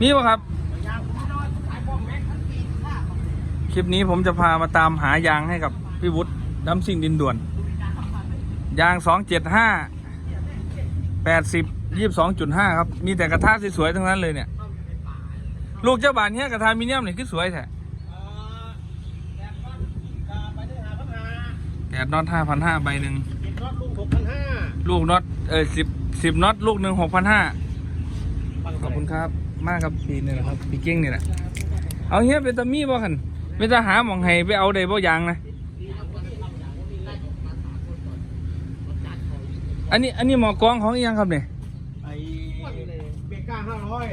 มีป่ะครับ คลิปนี้ผมจะพามาตามหายางให้กับพี่วุฒิดัมซิ่งดินด่วน ยางสองเจ็ดห้าแปดสิบยี่สองจุดห้าครับ มีแต่กระทะสวยๆทั้งนั้นเลยเนี่ย ลูกเจ้าบานเนี้ยกระทะมีเนียมเนี่ยคือสวยแท้แกดน็อตห้าพันห้าใบหนึ่งลูกน็อตเออสิบสิบน็อตลูกหนึ่งหกพันห้าขอบคุณครับ มากครับพี่นี่แหละครับพี่เก้งนี่แหละเอาเฮียเป็นตามีบ่คันเป็นตาหาหมองให้ไปเอาได้บ่ยางนะอันนี้อันนี้หมอกรองของอีหยังครับเนี่ยไอ้เบก้าห้าร้อย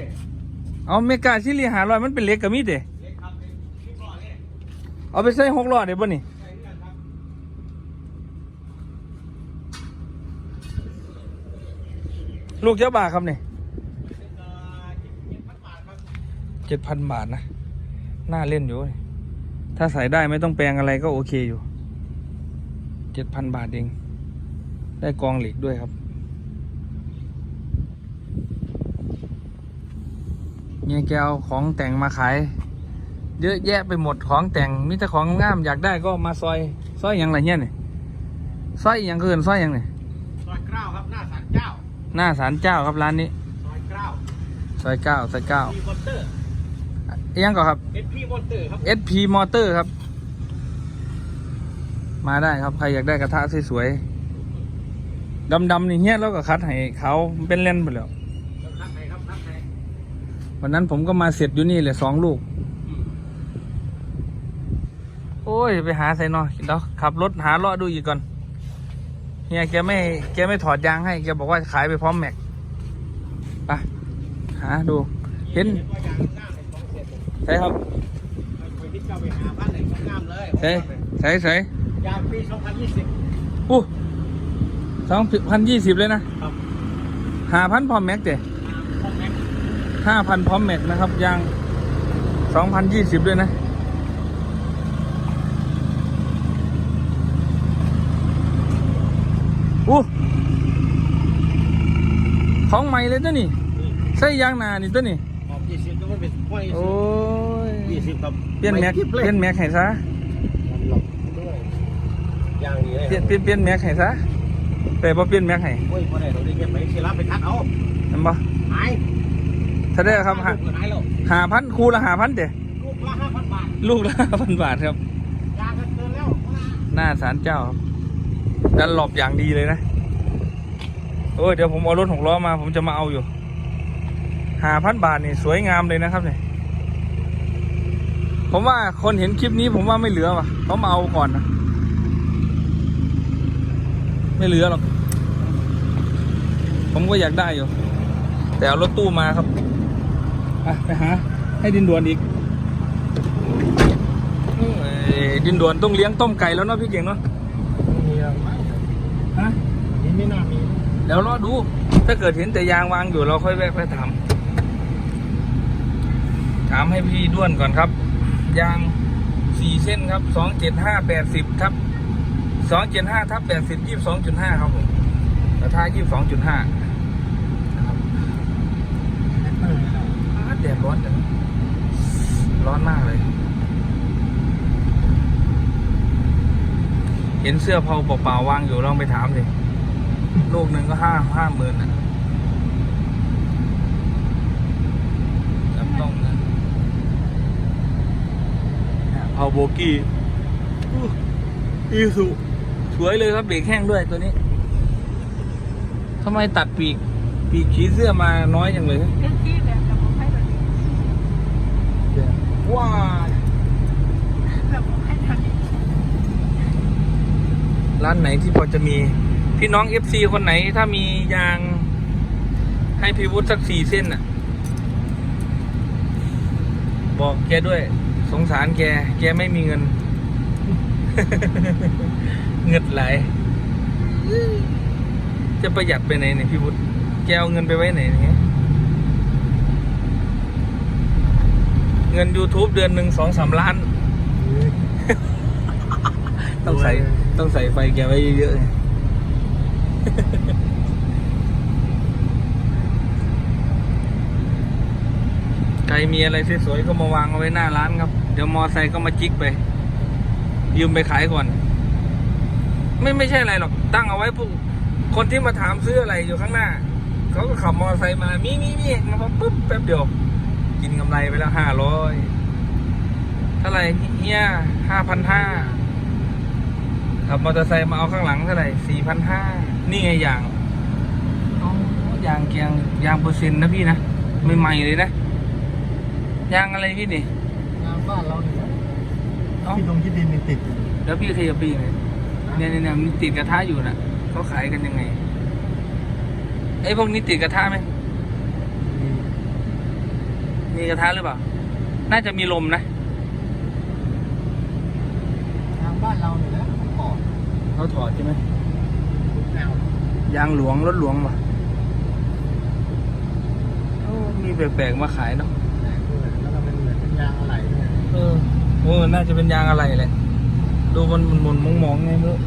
เอาเมกาซิลีหาร้อยมันเป็นเหล็กกับมีดเด้เล็กครับเป็นชิ้นก่อนเนี่ยเอาไปใส่หกล้อได้บ่นี่ใช่กันครับลูกเจ้าบาทครับเนี่ย เป็นเอ่อเจ็ดพันบาทครับ เจ็ดพันบาทนะ น่าเล่นอยู่นี่ถ้าใส่ได้ไม่ต้องแปลงอะไรก็โอเคอยู่เจ็ดพันบาทเอง ได้กองเหล็กด้วยครับเนี่ยแกเอาของแต่งมาขาย เยอะแยะไปหมดของแต่งมีแต่ของงามอยากได้ก็มาซอยซอยอย่างไรเนี่ยนี่ซอยอหย่างเกินซอยอย่างนี่ซอยเก้าครับหน้าศาลเจ้า หน้าศาลเจ้าครับร้านนี้ ซอยเก้าซอยเก้าซอยเก้าพีมอ เตอร์อิหยังก่อนครับเอสพีมอเตอร์ครับ SP Motor ครับ มาได้ครับ ใครอยากได้กระทะสวยๆดำๆนี่เฮี้ยแล้วก็คัดให้เขาเป็นเล่นไปแล้วแล้วทักไหนครับทักไหนวันนั้นผมก็มาเสร็จอยู่นี่เลยสองลูก โอ้ย ไปหาใส่หนอยเดี๋ยวขับรถหาเลาะดูอีกก่อนเฮียแกไม่แกไม่ถอดยางให้แกบอกว่าขายไปพร้อมแม็กไปหาดู เห็นว่ายางหน้า ในสองเศษใช่ครับไปที่เจ้าไปหาบ้านไหนก็งามเลยใช่ใช่ใช่ยางปีสองพันยี่สิบอู้สองพันยี่สิบเลยนะครับหาพันพร้อมแม็กเด้ห้องแม็กห้าพันพร้อมแม็กนะครับยางสองพันยี่สิบด้วยนะอู้ของใหม่เลยตัวนี้ใส่ยางหนานี่ตัวนี้ ออกยี่สิบก็ไม่เป็นห้อยโอ้ยยี่สิบครับเปลี่ยนแม็กไกิ๊บเปเลยลี่ยนแม็กให้ซะหลบด้วยยางนี้เลยเปลี่ยนเปลี่ยนเปลี่ยนแม็กให้ซะแต่พอเปลี่ยนแม็กให้โอ้ยพอได้เราได้เก็บไปสิรับไปทักเอาเห็นปะหายถ้าได้ครับลูหากละหายแล้วหาพันคูละหาพันเด้ลูกละห้าพันบาทลูกละห้าพันบาทครับยางกันเกินแล้วหน้าศาลเจ้าครับดันหลบอย่างดีเลยนะโอ้ยเดี๋ยวผมเอารถหกล้อมา ผมจะมาเอาอยู่ หาพันบาทนี่สวยงามเลยนะครับเนี่ยผมว่าคนเห็นคลิปนี้ผมว่าไม่เหลือว่ะเขามาเอาก่อนนะไม่เหลือหรอก ผมก็อยากได้อยู่ แต่เอารถตู้มาครับอะไปหา ให้ดินด่วนอีกเอ้ยดินด่วนต้องเลี้ยงต้มไก่แล้วเนาะพี่เก่งเนาะมีอะไรไหมฮะนี่ไม่น่ามีเดี๋ยวรอดู ถ้าเกิดเห็นแต่ยางวางอยู่เราค่อยแวะไปถามถามให้พี่ด้วนก่อนครับ ยางสี่เส้นครับสองเจ็ดห้าแปดสิบทับสองเจ็ดห้าทับแปดสิบยี่สิบสองจุดห้าครับผมกระทะยี่สิบสองจุดห้านะครับแดดร้อนจังร้อนมากเลย เห็นเสื้อเผาเปล่าๆวางอยู่ลองไปถามสิลูกหนึ่งก็ห้าห้าหมื่นอะจับต้องนะ เอาโบกี้อู้อีสุสวยเลยครับเบรกแห้งด้วยตัวนี้ทำไมตัดปีก ปีกขีเสื้อมาน้อยจังเลยเรื่องที่แบบระบบให้แบบนี้ว้าระบบให้แบบนี้ร้านไหนที่พอจะมี พี่น้อง FC คนไหนถ้ามียาง ให้พี่วุฒิสักสี่เส้นน่ะ บอกแกด้วยส งสารแก แกไม่มีเงิน เงินไหล จะประหยัดไปไหนเนี่ยพี่วุฒิแกเอาเงินไปไว้ไหนเนี่ยเงิน YouTube เดือนหนึ่งสองสามล้าน ต้องใส่ต้องใส่ไฟแกไว้เยอะๆใครมีอะไรสวยๆก็มาวางเอาไว้หน้าร้านครับ เดี๋ยวมอไซค์ก็มาจิกไป ยืมไปขายก่อน ไม่ไม่ใช่อะไรหรอก ตั้งเอาไว้พวกคนที่มาถามซื้ออะไรอยู่ข้างหน้า เขาก็ขับมอไซค์มา มีมีมีมาปุ๊บแป๊บเดียว กินกำไรไปแล้วห้าร้อยเท่าไหร่เฮียห้าพันห้าขับมอเตอร์ไซค์มาเอาข้างหลังเท่าไหร่สี่พันห้านี่ไงอย่างอ๋อยางเกียงยางเปอร์เซ็นต์นะพี่นะใหม่เลยนะ ยางอะไรพี่นี่ บ้านเราเนี่ยเอ้า ที่ตรงที่ดินมันติดอยู่แล้วพี่เคยปีไหนเนี่ยเนี่ยเนี่ยมันติดกระทะอยู่น่ะเขาขายกันยังไงไอ้พวกนี้ติดกระทะไหมมีกระทะหรือเปล่า น่าจะมีลมนะงานบ้านเราเนี่ยนะมันก่อนเขาถอดใช่ไหมแนวยางหลวงรถหลวงป่ะโอ้มีแปลกๆมาขายเนาะแตกด้วยแล้วก็เป็นเหมือนเป็นยางอะไหล่ ด้วยเออโอ้น่าจะเป็นยางอะไรแหละ ดูมันมันมนมองมองๆไงไม่รู้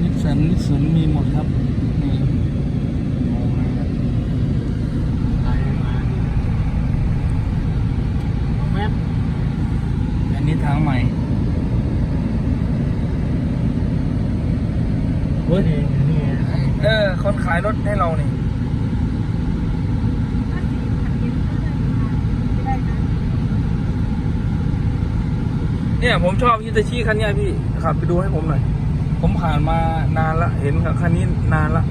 นิสสันนิสสันมีหมดครับนี่มองเลยอะไหลมาแมปอันนี้ทางใหม่เฮ้ยนี่นี่ไงเออ คนขายรถให้เรานี่ ถ้าสีขัดเย็นก็ได้นะ เนี่ยผมชอบฮิตาชิคันนี้พี่ขับไปดูให้ผมหน่อย ผมผ่านมานานละ เห็นคันนี้นานละ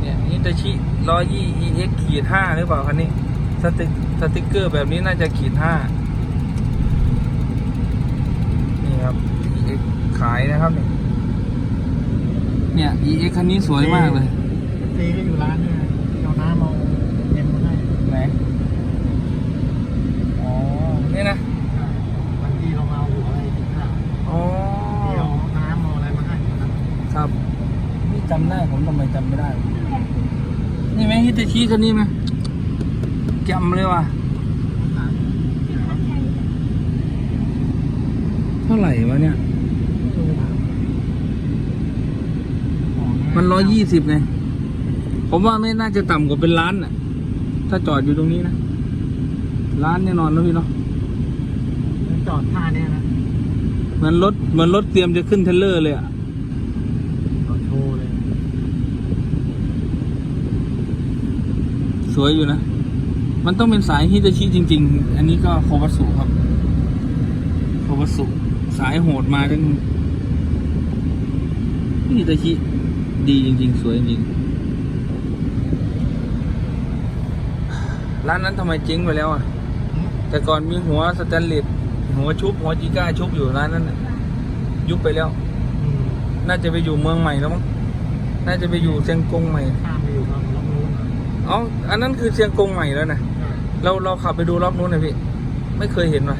เนี่ยฮิตาชิร้อยยี่ EX ขีดห้าหรือเปล่าคันนี้ สติกสติกเกอร์แบบนี้น่าจะขีดห้านี่ครับ EX ขายนะครับนี่เนี่ย EX คันนี้สวยมากเลย ซีก็อยู่ร้านเนี่ยเอาน้ำเอาเย็นมาให้ ไหน อ๋อ นี่นะ บางทีเราเอาหัวอะไรกินข้าว อ๋อ ที่เอาน้ำเอาอะไรมาให้นะครับ ครับ นี่จำได้ผมทำไมจำไม่ได้ นี่ไหมฮิตา ชิคันนี้ไหมจำเลยว่ะ เท่าไหร่วะเนี่ย มันร้อยยี่สิบไง ผมว่าไม่น่าจะต่ำกว่าเป็นล้านน่ะ ถ้าจอดอยู่ตรงนี้นะ ล้านแน่นอนนะพี่เนาะจอดท่าเนี่ยนะ เหมือนรถ เหมือนรถเตรียมจะขึ้นเทรลเลอร์เลยอะ จอดโชว์เลย สวยอยู่นะ มันต้องเป็นสายฮิตาชิจริง ๆ อันนี้ก็โควัตสุครับ โควัตสุสายโหดมาจนฮิตาชิดีจริง ๆ สวยจริง ร้านนั้นทำไมเจ๊งไปแล้วอะ แต่ก่อนมีหัวสแตนเลสหัวชุบ หัวจิก้าชุบอยู่ร้านนั้นน่ะยุบไปแล้วอืมน่าจะไปอยู่เมืองใหม่แล้วมั้ง น่าจะไปอยู่เชียงกงใหม่ อ๋ออันนั้นคือเชียงกงใหม่แล้วนะเราเราขับไปดูรอบนู้นนะพี่ ไม่เคยเห็นว่ะ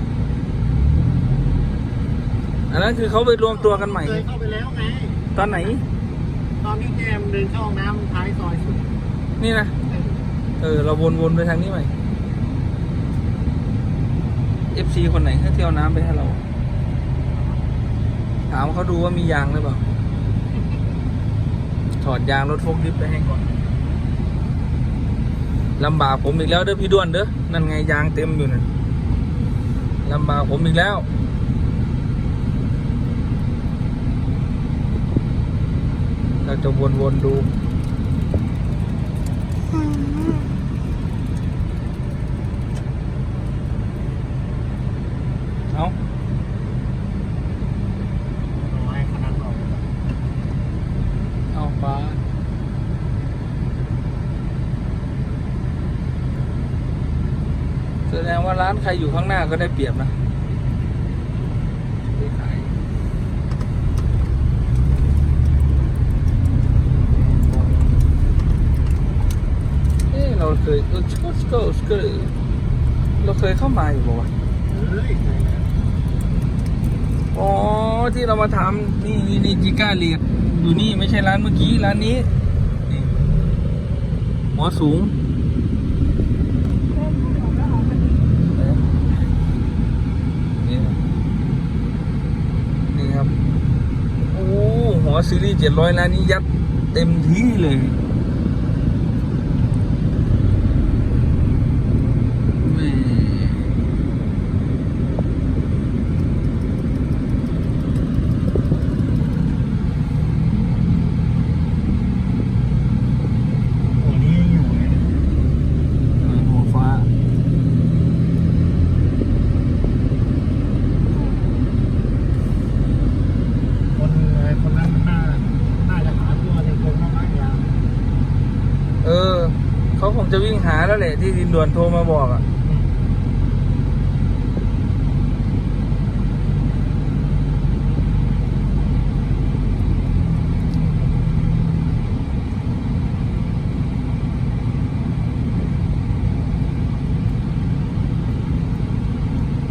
อันนั้นคือเขาไปรวมตัวกันใหม่ เคยเข้าไปแล้วไง ตอนไหน ตอนที่แจมเดินเข้าห้องน้ำท้ายซอยสุดนี่นะ เออ เราวนวนไปทางนี้ใหม่ FC คนไหนให้เที่ยวน้ำไปให้เรา ถามเขาดูว่ามียางหรือเปล่า ถอดยางรถโฟกดิฟไปให้ก่อน ลำบากผมอีกแล้วเด้อพี่ด้วนเด้อนั่นไงยางเต็มอยู่นะ่ะลำบากผมอีกแล้ว เราจะวนๆดูอา เอาไว้ขนาดออก เอาฟ้าแสดงว่า ร้านใครอยู่ข้างหน้าก็ได้เปรียบนะไปขายเอ้เราเคยเราชอบสก็สก็เราเคยเข้ามาอยู่บ่วะเฮ้ยอ๋อที่เรามาทำนี่นี่นี่จิก้าเลียดอยู่นี่ไม่ใช่ร้านเมื่อกี้ร้านนี้นี่หัวสูง เริ่มพูดออกแล้วออกมาดี นี่ครับนี่ครับ โอ้ หัว ซีรีส์เจ็ดร้อยล้านนี้ยัดเต็มที่เลย เออ เขาคงจะวิ่ง หาแล้วแหละที่ดินด่วนโทรมาบอกอะ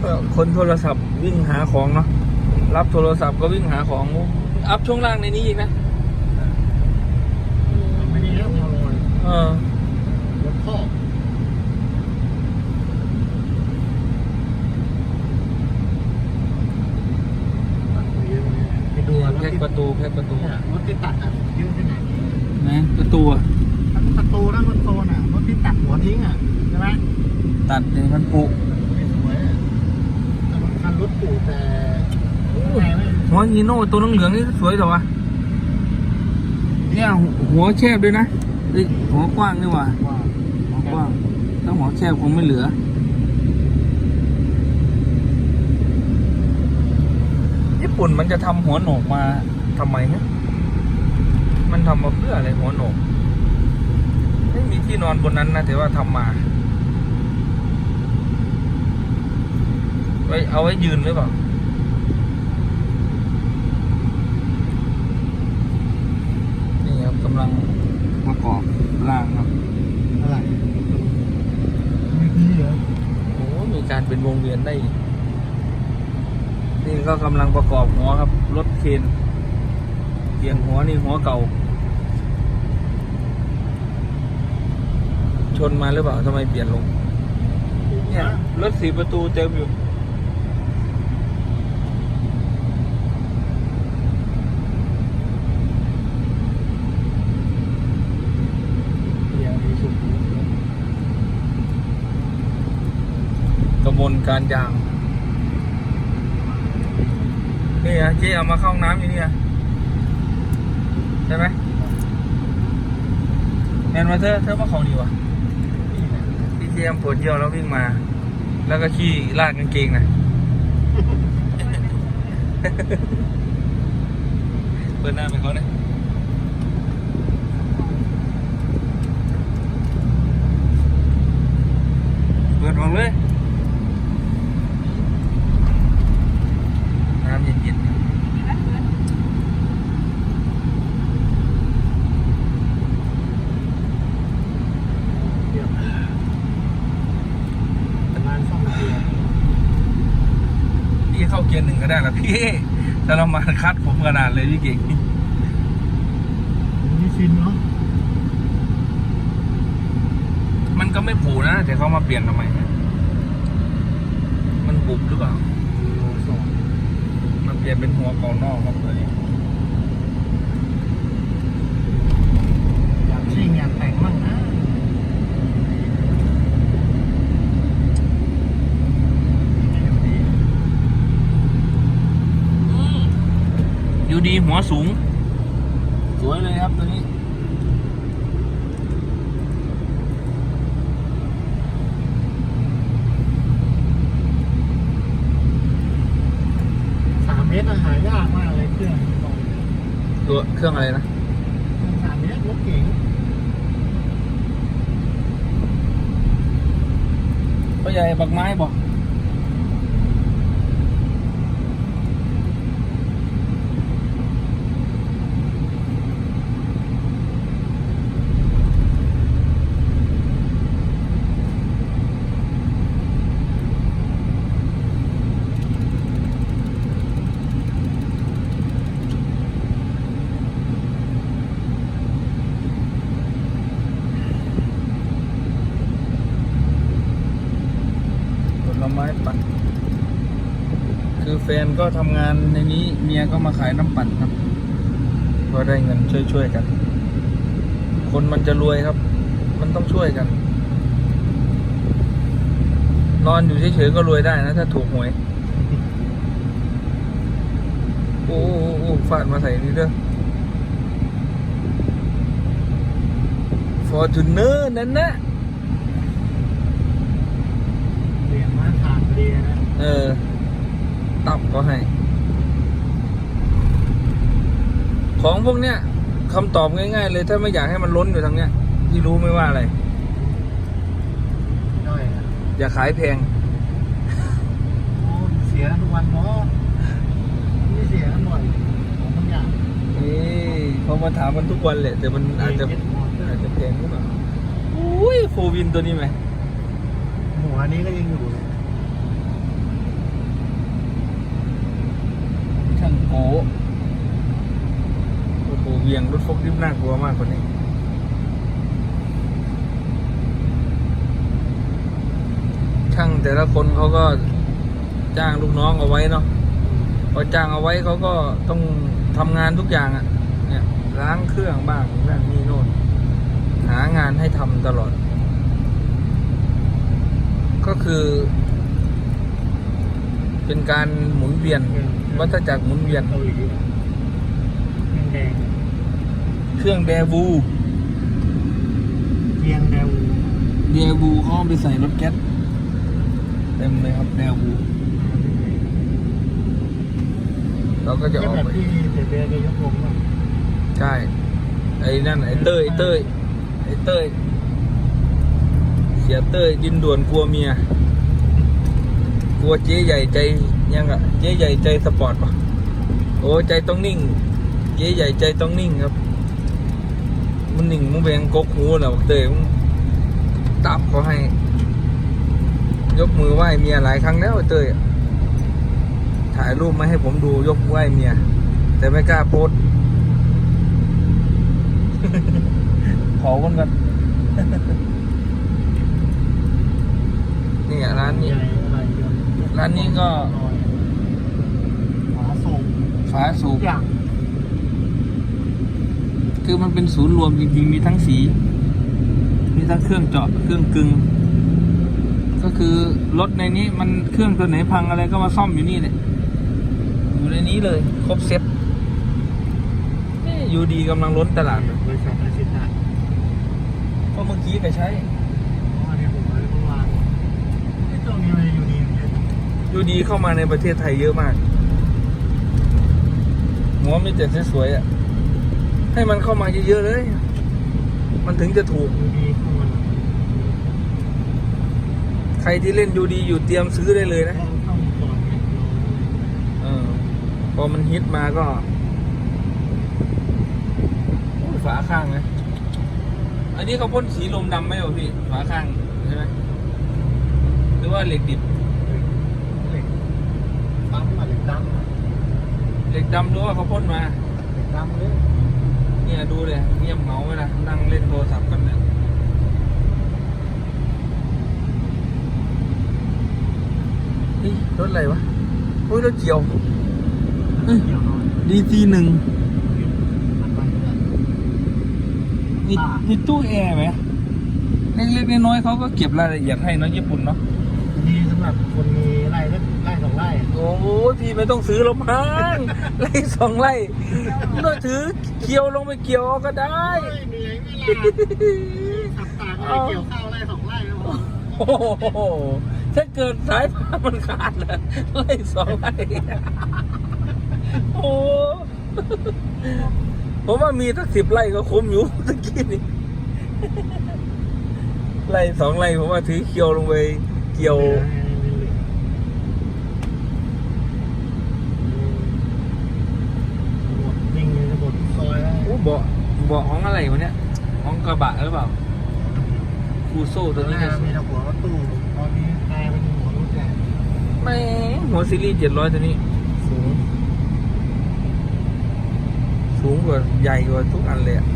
ก็คนโทรศัพท์วิ่งหาของเนาะรับโทรศัพท์ก็วิ่งหาของ อัพช่วงล่างในนี้อีกนะไม่ได้แล้วพอลอยเออ รถพ่อไปดูรถแพ็กที่ประตูแพ็กประตูเนี่ยรถที่ตัดอะเยอะขนาดนี้นะประตูอะทั้งประตูทั้งคอนโซลอะรถที่ตัดหัวทิ้งอะใช่ไหมตัดเนี่ยมันปุไม่สวยอะแต่มันคันรถปู่แต่ข้างในไม่หัวฮีโน่ตัวเหลืองๆนี่สวยเหรอวะเนี่ยหัวแคบด้วยนะเอ้ยหัวกว้างนี่หว่าว่าหัว กว้างถ้าหัวแคบคงไม่เหลือ ญี่ปุ่นมันจะทำหัวโหนกมาทำไมฮะมันทำมาเพื่ออะไรหัวโหนก ไม่มีที่นอนบนนั้นนะแต่ว่าทำมาไว้เอาไว้ยืนหรือเปล่านี่ครับกำลังประกอบร่างครับ อะไรมีที่เหรอ โอ้มี การเป็นวงเวียนได้ นี่ก็กำลังประกอบหัวครับ รถเคนเปลี่ยนหัวนี่หัวเก่า ชนมาหรือเปล่าทำไมเปลี่ยนลงเนี่ยรถสีประตูเต็มอยู่ เดี๋ยวมีสุด กระบวนการยาง นี่อะเจ๊เอามาเข้าห้องน้ำอยู่นี่อะใช่ไหมแมนมาเธอเธอมาของดีวะพี่เจมปวดเยี่ยวแล้ววิ่งมา แล้วก็ขี้ลากกางเกงนะเปิดหน้าไปเขาเนี่ยเปิดออกเลย น้ำเย็นๆ เดี๋ยวแต่งานซ่อมเกียร์ พี่ เข้าเกียร์หนึ่งก็ได้ละพี่ถ้าเรามาคัดผมขนาดเลยพี่เก่งนี่ชินเนาะมันก็ไม่ผูนะแต่เขามาเปลี่ยนทำไม มันบุบหรือเปล่าโลสองมันเปลี่ยนเป็นหัวกองนอกครับเลยอยากชิงอยากแต่งมั่งนะ อยู่ ดีหัวสูง สวยเลยครับตัวนี้ สามเมตรอะหายากมากเลยเครื่องบอกตัวเครื่องอะไรนะ สามเมตรรถเก๋งพ่อใหญ่บักไม้บอกผล ไม้ปั่น คือแฟนก็ทำงานในนี้เมียก็มาขายน้ำปั่นครับก็ได้เงินช่วยๆกัน คนมันจะรวยครับ มันต้องช่วยกัน นอนอยู่เฉยๆก็รวยได้นะ ถ้าถูกหวย โอ้โอ้โอฟาดมาใส่นี่เด้อฟอร์จูเนอร์นั่นนะ เหรียญมาขาดพอดีนะ เออตับก็ให้ ของพวกเนี้ยคำตอบง่ายๆเลยถ้าไม่อยากให้มันล้นอยู่ทางเนี้ยพี่พี่รู้ไหมว่าอะไรย่อยนะอย่าขายแพง โอ้เสียทุกวันเนาะนี่เสียกันบ่อยของบางอย่างนี่เขามาถามมันทุกวันแหละแต่มันอาจจะอาจจะแพงหรือเปล่าอุ้ยโฟวินตัวนี้ไหมหัวนี้ก็ยังอยู่เลย ช่าง โกโอ้โหเวียงรถฟกริมน่ากลัวมากกว่านี้ช่างแต่ละคนเขาก็จ้างลูกน้องเอาไว้เนาะพอจ้างเอาไว้เขาก็ต้องทำงานทุกอย่างอะ่ะ เนี่ยล้างเครื่องบ้างนั่นนี่โน่นหางานให้ทำตลอด ก็คือ เป็นการหมุนเวียน วัฏจักรหมุนเวียน เกาหลีแดงเครื่องแดวูเกียงแดวเดวูเขาเอาไปใส่รถแก๊สเต็มเลยครับแดวูเราก็จะก็ออกแบบไป ที่เตเบียร์แกยกลงอะใช่ ไอ้นั่นไอ้เต้ยไอ้เต้ยไอ้เต้ยเสียเต้ยดินด่วนกลัวเมีย กลัวเจ๊ใหญ่ใจ ยังอะเจ๊ใหญ่ใจสปอร์ตปะโอ้ใจต้องนิ่ง เจ๊ใหญ่ใจต้องนิ่งครับ มันนิ่งมันแบงกกหูเหรอเต้ยมึงตับเขาให้ ยกมือไหว้เมียหลายครั้งแล้วไอ้เต้ยถ่ายรูปมาให้ผมดูยกไหว้เมีย แต่ไม่กล้าโพสขอคนกันนี่ร้านนี้ ร้านนี้ก็าสูทุบกอย่างคือมันเป็นศูนย์รวมจริงๆ มีทั้งสี มีทั้งเครื่องเจาะ เครื่องกึง ก็คือรถในนี้มันเครื่องตัวไหนพังอะไรก็มาซ่อมอยู่นี่เลยอยู่ในนี้เลย ครบเซ็ตเอ๊ะอยู่ดีกำลังล้นตลาดเลยบริษัทอาชิตะก็เมื่อกี้ไปใช้อันนี้ผมเลยเมื่อวานไอ้ตรงนี้มันอยู่ดีมันอยู่ดีเข้ามาในประเทศไทยเยอะมาก หัวมีแต่สวยๆอะ ให้มันเข้ามาเยอะๆเลย มันถึงจะถูกยูดีเข้ามาใครที่เล่นยูดีอยู่เตรียมซื้อได้เลยนะเออพอมันฮิตมาก็ฝาข้างนะ อันนี้เขาพ่นสีลมดำไหมวะพี่ ฝาข้างใช่ไหมหรือว่าเหล็กดิบเหล็กปั๊มอะเหล็กดำ เหล็กดำหรือว่าเขาพ่นมาเหล็กดำเลยเนี่ยดูเลยเงียบเหงาเวลานั่งเล่นโทรศัพท์กันเนี่ยนี่รถอะไรวะโอ้ยรถเกี่ยวเฮ้ยเกี่ยวน้อยดีซีหนึ่งมันไปเลยมีมีตู้แอร์ไหมเล็กๆน้อยๆเขาก็เก็บรายละเอียดให้เนาะญี่ปุ่นเนาะดีสำหรับคนมีไร่สักไร่ สองไร่โอ้ยพี่ไม่ต้องซื้อหรอกมั้งไล่สองไล่เราถือเกี่ยวลงไปเกี่ยวเอาก็ได้เหนื่อยเวลาขับตากไร่เกี่ยวข้าวไร่สองไร่แล้วผมโอ้โหถ้าเกิดสายพานมันขาดเลยไล่สองไล่โอ้ผมว่ามีสักสิบไร่ก็คุ้มอยู่ตะกี้นี่ไล่สองไล่ผมว่าถือเกี่ยวลงไปเกี่ยววิ่งในระบบซอยแล้ว โอ้ เบาะเบาะของอะไรวะเนี่ยของกระบะหรือเปล่าคูโซ่ตตัอวนแรนี้กมีแต่หัวรถตู้ตอนนี้กลายเป็นหัวรถใหญ่ไม่หัวซีรีส์เจ็ดร้อยตัวนี้ สูง สูงกว่าใหญ่กว่าทุกอันเลยอะ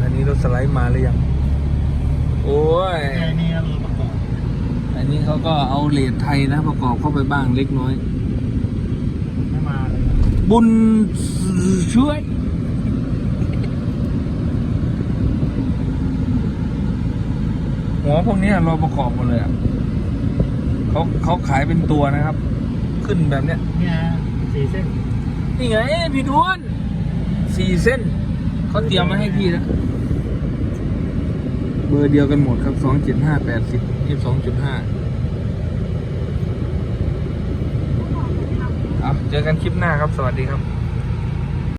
อันนี้รถสไลด์มาหรือยัง โอ้ยแค่นี้เราประกอบอันนี้เขาก็เอาเลทไทยนะ ประกอบเข้าไปบ้างเล็กน้อย ไม่มาเลยบุญช่วย หัวพวกนี้เราประกอบหมดเลยอะเขาเขาขายเป็นตัวนะครับ ขึ้นแบบเนี้ยเนี่ยสี่เส้นนี่ไงพี่ดวนสี่เส้นเขาเตรียมมาให้พี่แล้วเบอร์เดียวกันหมดครับสองเจ็ดห้าแปดสิบยี่สองจุดห้าเอาเจอกันคลิปหน้าครับ สวัสดีครับ